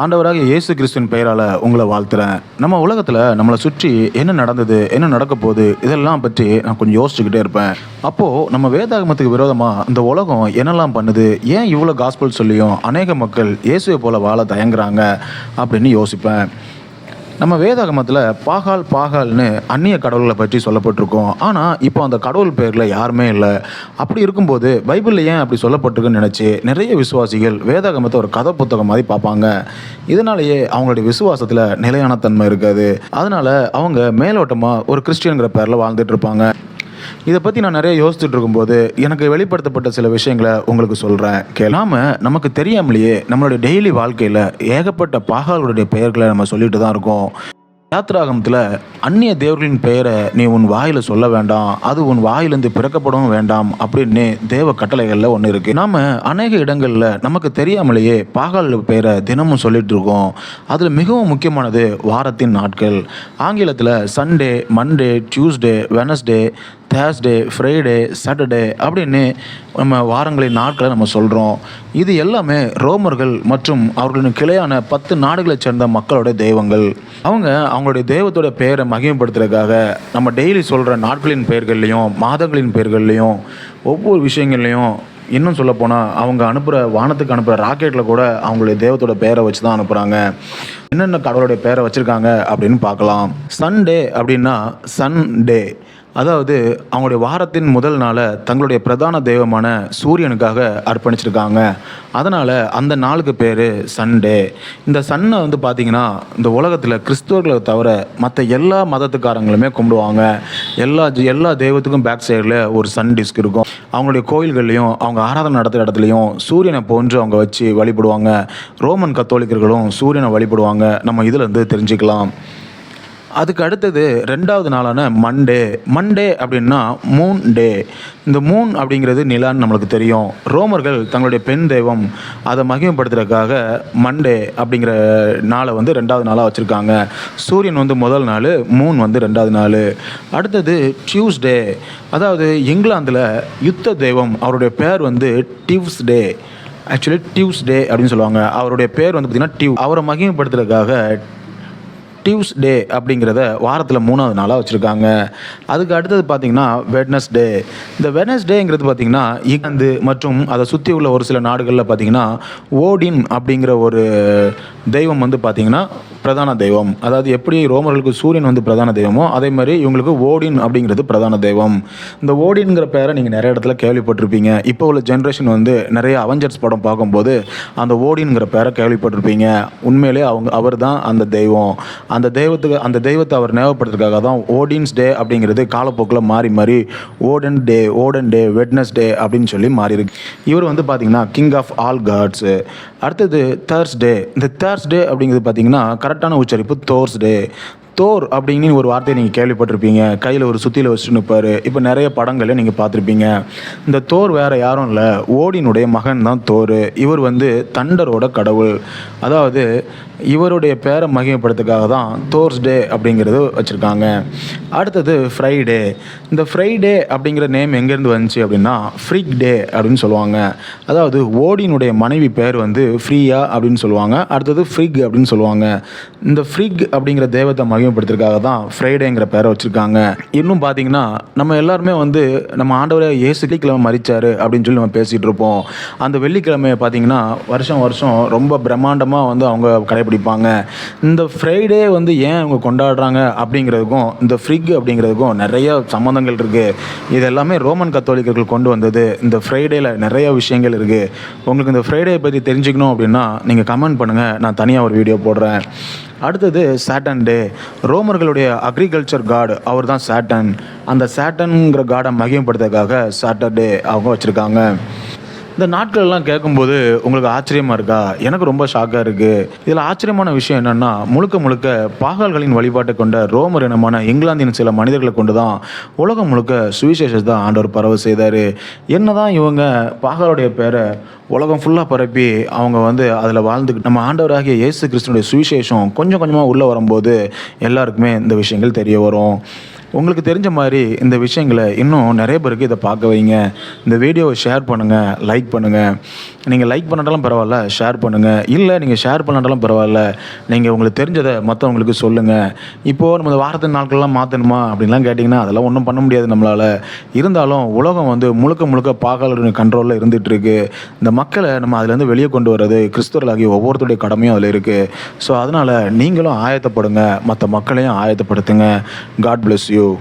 ஆண்டவராக இயேசு கிறிஸ்துவின் பெயரால் உங்களை வாழ்த்துறேன். நம்ம உலகத்தில் நம்மளை சுற்றி என்ன நடந்தது என்ன நடக்க போகுது இதெல்லாம் பற்றி நான் கொஞ்சம் யோசிச்சுக்கிட்டே இருப்பேன். அப்போது நம்ம வேதாகமத்துக்கு விரோதமாக இந்த உலகம் என்னெல்லாம் பண்ணுது ஏன் இவ்வளோ காஸ்பல் சொல்லியும் அநேக மக்கள் இயேசுவை போல வாழ தயங்குறாங்க அப்படின்னு யோசிப்பேன். நம்ம வேதாகமத்தில் பாகால் பாகால்னு அந்நிய கடவுள்களை பற்றி சொல்லப்பட்டிருக்கோம். ஆனால் இப்போ அந்த கடவுள் பேரில் யாருமே இல்லை. அப்படி இருக்கும்போது பைபிளில் ஏன் அப்படி சொல்லப்பட்டிருக்குன்னு நினச்சி நிறைய விசுவாசிகள் வேதாகமத்தை ஒரு கதை புத்தகம் மாதிரி பார்ப்பாங்க. இதனாலேயே அவங்களுடைய விசுவாசத்தில் நிலையான தன்மை இருக்காது. அதனால் அவங்க மேலோட்டமாக ஒரு கிறிஸ்டியனுங்கிற பேரில் வாழ்ந்துட்டு இருப்பாங்க. இதை பற்றி நான் நிறைய யோசிச்சுட்டு இருக்கும்போது எனக்கு வெளிப்படுத்தப்பட்ட சில விஷயங்களை உங்களுக்கு சொல்கிறேன் கேளாம நமக்கு தெரியாமலேயே நம்மளுடைய டெய்லி வாழ்க்கையில் ஏகப்பட்ட பாகால்களுடைய பெயர்களை நம்ம சொல்லிட்டு தான் இருக்கோம். யாத்ராகமத்தில் அந்நிய தேவர்களின் பெயரை நீ உன் வாயில் சொல்ல வேண்டாம் அது உன் வாயிலிருந்து பிறக்கப்படவும் வேண்டாம் அப்படின்னு தேவ கட்டளைகளில் ஒன்று இருக்குது நாம் அநேக இடங்களில் நமக்கு தெரியாமலேயே பாகால் பெயரை தினமும் சொல்லிட்டு இருக்கோம். அதில் மிகவும் முக்கியமானது வாரத்தின் நாட்கள். ஆங்கிலத்தில் Sunday Monday Tuesday Wednesday Thursday Friday Saturday அப்படின்னு நம்ம வாரங்களின் நாட்களை நம்ம சொல்கிறோம் இது எல்லாமே ரோமர்கள் மற்றும் அவர்களின் கிளையான பத்து நாடுகளைச் சேர்ந்த மக்களுடைய தெய்வங்கள். அவங்க அவங்களுடைய தெய்வத்தோட பெயரை மகிமைப்படுத்துறதுக்காக நம்ம டெய்லி சொல்கிற நாட்களின் பெயர்கள்லையும் மாதங்களின் பெயர்கள்லையும் ஒவ்வொரு விஷயங்கள்லையும் இன்னும் சொல்லப்போனால் அவங்க அனுப்புகிற வானத்துக்கு அனுப்புகிற ராக்கெட்டில் கூட அவங்களுடைய தெய்வத்தோட பெயரை வச்சு தான் அனுப்புகிறாங்க என்னென்ன கடவுளுடைய பேரை வச்சுருக்காங்க அப்படின்னு பார்க்கலாம். சண்டே அப்படின்னா சன் டே அதாவது அவங்களுடைய வாரத்தின் முதல் நாளை தங்களுடைய பிரதான தெய்வமான சூரியனுக்காக அர்ப்பணிச்சிருக்காங்க. அதனால் அந்த நாளுக்கு பேர் சண்டே. இந்த சன்னை வந்து பார்த்திங்கன்னா இந்த உலகத்தில் கிறிஸ்துவர்களை தவிர மற்ற எல்லா மதத்துக்காரங்களுமே கும்பிடுவாங்க. எல்லா எல்லா தெய்வத்துக்கும் பேக் சைடில் ஒரு சன் டிஸ்க் இருக்கும். அவங்களுடைய கோயில்கள்லையும் அவங்க ஆராதனை நடத்துகிற இடத்துலையும் சூரியனை போன்று அவங்க வச்சு வழிபடுவாங்க. ரோமன் கத்தோலிக்கர்களும் சூரியனை வழிபடுவாங்க. நம்ம இதில் இருந்து தெரிஞ்சுக்கலாம். அதுக்கு அடுத்தது ரெண்டாவது நாளான மண்டே மண்டே அப்படின்னா மூன் டே இந்த மூன் அப்படிங்கிறது நிலான்னு நம்மளுக்கு தெரியும். ரோமர்கள் தங்களுடைய பெண் தெய்வம். அதை மகிமைப்படுத்துறதுக்காக மண்டே அப்படிங்கிற நாளை வந்து ரெண்டாவது நாளாக வச்சுருக்காங்க. சூரியன் வந்து முதல் நாள் மூன் வந்து ரெண்டாவது நாள். அடுத்தது டியூஸ்டே அதாவது இங்கிலாந்தில் யுத்த தெய்வம் அவருடைய பேர் வந்து டியூஸ்டே ஆக்சுவலி டியூஸ்டே அப்படின்னு சொல்லுவாங்க. அவருடைய பேர் வந்து பார்த்திங்கன்னா டியூ அவரை மகிமைப்படுத்துறதுக்காக டியூஸ்டே அப்படிங்கிறத வாரத்தில் மூணாவது நாளாக வச்சுருக்காங்க. அதுக்கு அடுத்தது பார்த்திங்கன்னா வெட்னஸ்டே இந்த வெட்னஸ்டேங்கிறது பார்த்திங்கன்னா இங்கிலாந்து மற்றும் அதை சுற்றி உள்ள ஒரு சில நாடுகளில் பார்த்திங்கன்னா ஓடின் அப்படிங்கிற ஒரு தெய்வம் வந்து பார்த்திங்கன்னா பிரதான தெய்வம். அதாவது எப்படி ரோமர்களுக்கு சூரியன் வந்து பிரதான தெய்வமோ அதே மாதிரி இவங்களுக்கு ஓடின் அப்படிங்கிறது பிரதான தெய்வம். இந்த ஓடின்ங்கிற பேரை நீங்கள் நிறைய இடத்துல கேள்விப்பட்டிருப்பீங்க. இப்போ உள்ள ஜென்ரேஷன் வந்து நிறைய அவெஞ்சர்ஸ் படம் பார்க்கும்போது அந்த ஓடின்ங்கிற பேரை கேள்விப்பட்டிருப்பீங்க. உண்மையிலே அவங்க அவர் தான் அந்த தெய்வம். அந்த தெய்வத்துக்கு அந்த தெய்வத்தை அவர் ஞாபகப்படுத்துறதுக்காக தான் ஓடின்ஸ் டே அப்படிங்கிறது காலப்போக்கில் மாறி மாறி Odin day Odin day Wednesday அப்படின்னு சொல்லி மாறி இருக்கு இவர் வந்து பார்த்தீங்கன்னா கிங் ஆஃப் ஆல் காட்ஸு அடுத்தது தேர்ஸ்டே இந்த தேர்ஸ்டே அப்படிங்கிறது பார்த்தீங்கன்னா கரெக்டான உச்சரிப்பு தோர்ஸ்டே தோர் அப்படின்னு ஒரு வார்த்தையை நீங்கள் கேள்விப்பட்டிருப்பீங்க. கையில் ஒரு சுத்தியில் வச்சுட்டு நிற்பார் இப்போ நிறைய படங்களை நீங்கள் பார்த்துருப்பீங்க. இந்த தோர் வேறு யாரும் இல்லை. ஓடினுடைய மகன் தான் தோர். இவர் வந்து தண்டரோட கடவுள். அதாவது இவருடைய பேரை மகிமைப்படுத்துக்காக தான் தோர்ஸ் டே அப்படிங்கிறது வச்சுருக்காங்க. அடுத்தது ஃப்ரைடே இந்த ஃப்ரைடே அப்படிங்கிற நேம் எங்கேருந்து வந்துச்சு அப்படின்னா ஃப்ரிக் டே அப்படின்னு சொல்லுவாங்க. அதாவது ஓடினுடைய மனைவி பேர் வந்து ஃப்ரீயா அப்படின்னு சொல்லுவாங்க. அடுத்தது ஃப்ரிக் அப்படின்னு சொல்லுவாங்க. இந்த ஃப்ரிக் அப்படிங்கிற தெய்வத்தை மகிமைப்படுத்துறதுக்காக தான் ஃப்ரைடேங்கிற பேரை வச்சுருக்காங்க. இன்னும் பார்த்தீங்கன்னா நம்ம எல்லாருமே வந்து நம்ம ஆண்டவரை இயேசு வெள்ளிக்கிழமை மறிச்சார் அப்படின்னு சொல்லி நம்ம பேசிகிட்டு இருப்போம். அந்த வெள்ளிக்கிழமையை பார்த்தீங்கன்னா வருஷம் வருஷம் ரொம்ப பிரம்மாண்டமாக வந்து அவங்க பிடிப்பாங்க இந்த ஃப்ரைடே வந்து ஏன் அவங்க கொண்டாடுறாங்க அப்படிங்கிறதுக்கும் இந்த ஃப்ரிக் அப்படிங்கிறதுக்கும் நிறைய சம்மந்தங்கள் இருக்குது இது எல்லாமே ரோமன் கத்தோலிக்கர்கள் கொண்டு வந்தது. இந்த ஃப்ரைடேயில் நிறைய விஷயங்கள் இருக்குது உங்களுக்கு இந்த ஃப்ரைடே பற்றி தெரிஞ்சுக்கணும் அப்படின்னா நீங்கள் கமெண்ட் பண்ணுங்கள் நான் தனியாக ஒரு வீடியோ போடுறேன். அடுத்தது சாட்டன் டே ரோமர்களுடைய அக்ரிகல்ச்சர் காடு அவர் தான் சாட்டன் அந்த சாட்டன்ங்கிற காடை மகிமப்படுத்துறதுக்காக சாட்டர்டே அவங்க வச்சுருக்காங்க. இந்த நாட்கள் எல்லாம் கேட்கும்போது உங்களுக்கு ஆச்சரியமாக இருக்கா? எனக்கு ரொம்ப ஷாக்காக இருக்குது இதில் ஆச்சரியமான விஷயம் என்னென்னா முழுக்க முழுக்க பாகால்களின் வழிபாட்டை கொண்ட ரோமர் இனமான இங்கிலாந்தின் சில மனிதர்களை கொண்டு தான் உலகம் முழுக்க சுவிசேஷத்தை தான் ஆண்டவர் பரவ செய்தார். என்ன தான் இவங்க பாகாலுடைய பேரை உலகம் ஃபுல்லாக பரப்பி அவங்க வந்து அதில் வாழ்ந்துக்கிட்டு நம்ம ஆண்டவராகிய இயேசு கிறிஸ்தனுடைய சுவிசேஷம் கொஞ்சம் கொஞ்சமாக உள்ளே வரும்போது எல்லாருக்குமே இந்த விஷயங்கள் தெரிய வரும். உங்களுக்கு தெரிஞ்ச மாதிரி இந்த விஷயங்களை இன்னும் நிறைய பேருக்கு இதை பார்க்க வைங்க. இந்த வீடியோவை ஷேர் பண்ணுங்கள் லைக் பண்ணுங்கள் நீங்கள் லைக் பண்ணாலும் பரவாயில்ல ஷேர் பண்ணுங்கள் இல்லை நீங்கள் ஷேர் பண்ணாலும் பரவாயில்ல. நீங்கள் உங்களுக்கு தெரிஞ்சதை மற்றவங்களுக்கு சொல்லுங்கள் இப்போது நம்ம இந்த வாரத்தின் நாட்கள்லாம் மாற்றணுமா அப்படின்லாம் கேட்டிங்கன்னா அதெல்லாம் ஒன்றும் பண்ண முடியாது நம்மளால். இருந்தாலும் உலகம் வந்து முழுக்க முழுக்க பாகாளரின் கண்ட்ரோலில் இருந்துகிட்ருக்கு இந்த மக்களை நம்ம அதுலேருந்து வெளியே கொண்டு வர்றது கிறிஸ்தவர்களாகிய ஒவ்வொருத்தருடைய கடமையும் அதில் இருக்குது ஸோ அதனால் நீங்களும் ஆயத்தப்படுங்க மற்ற மக்களையும் ஆயத்தப்படுத்துங்க. God bless you video